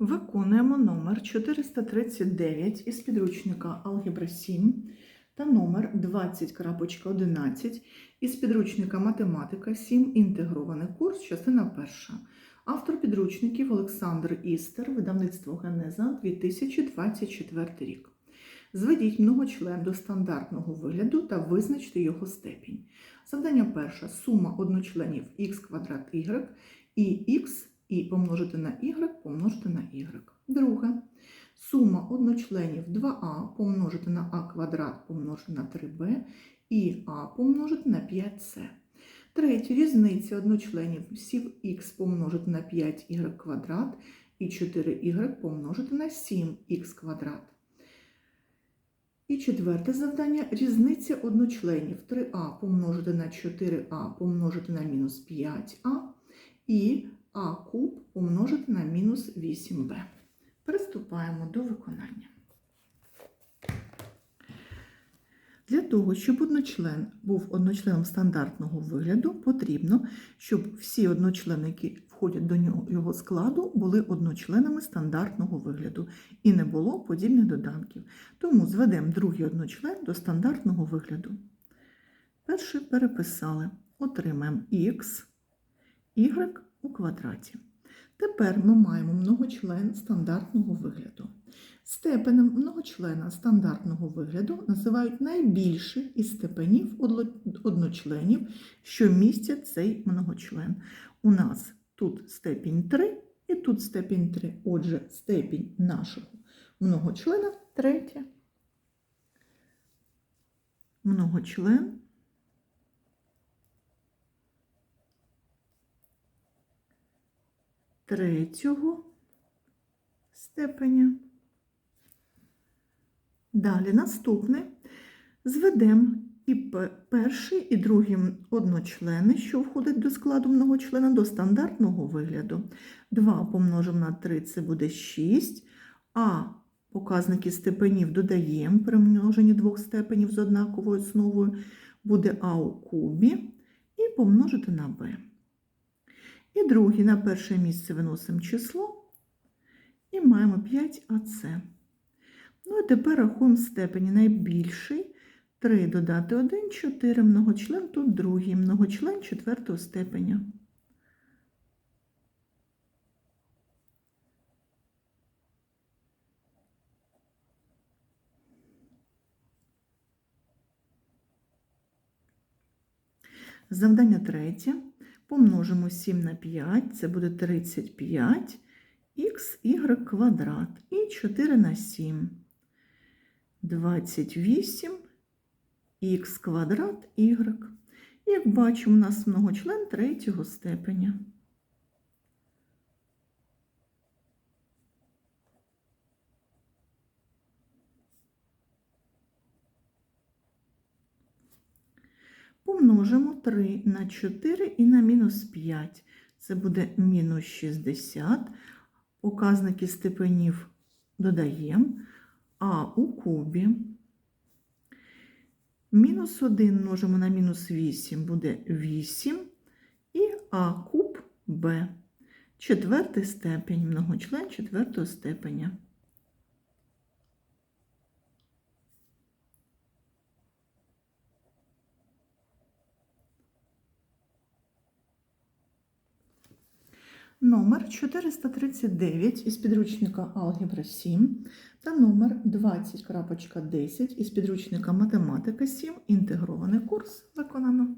Виконуємо номер 439 із підручника Алгебра 7 та номер 20.11 із підручника Математика 7. Інтегрований курс, частина перша. Автор підручників Олександр Істер, видавництво Генеза 2024 рік. Зведіть многочлен до стандартного вигляду та визначте його степінь. Завдання перше. Сума одночленів х квадрат y і х і помножити на y помножити на y. Друге. Сума одночленів 2а помножити на а квадрат помножити на 3b і а помножити на 5c. Третє. Різниця одночленів сів х помножити на 5y квадрат і 4y помножити на 7х квадрат. І четверте завдання різниця одночленів 3а помножити на 4а помножити на мінус 5а і а куб помножити на мінус 8b. Приступаємо до виконання. Для того, щоб одночлен був одночленом стандартного вигляду, потрібно, щоб всі одночлени, які входять до нього його складу, були одночленами стандартного вигляду і не було подібних доданків. Тому зведемо другий одночлен до стандартного вигляду. Перший переписали, отримаємо х, y у квадраті. Тепер ми маємо многочлен стандартного вигляду. Степенем многочлена стандартного вигляду називають найбільший із степенів одночленів, що містять цей многочлен. У нас тут степінь 3 і тут степінь 3. Отже, степінь нашого многочлена третя. Многочлен третього степеня. Далі наступне зведемо і перший, і другий одночлени, що входять до складу многочлена, до стандартного вигляду. 2 помножимо на 3 це буде 6, а показники степенів додаємо при множенні двох степенів з однаковою основою, буде а у кубі і помножити на b. І другий на перше місце виносимо число і маємо 5АЦ. Ну і тепер рахуємо степені найбільший. 3 додати 1, 4 многочлен, тут другий многочлен четвертого степеня. Завдання третє. Помножимо 7 на 5, це буде 35 х, y квадрат і 4 на 7. 28 х квадрат y. Як бачимо, у нас многочлен третього степеня. Помножимо 3 на 4 і на мінус 5. Це буде мінус 60. Показники степенів додаємо. А у кубі. Мінус 1 множимо на мінус 8 буде 8. І А куб Б. Четвертий степень, многочлен четвертого степеня. Номер 439 із підручника Алгебра 7 та номер 20.10 із підручника Математика 7. Інтегрований курс виконано.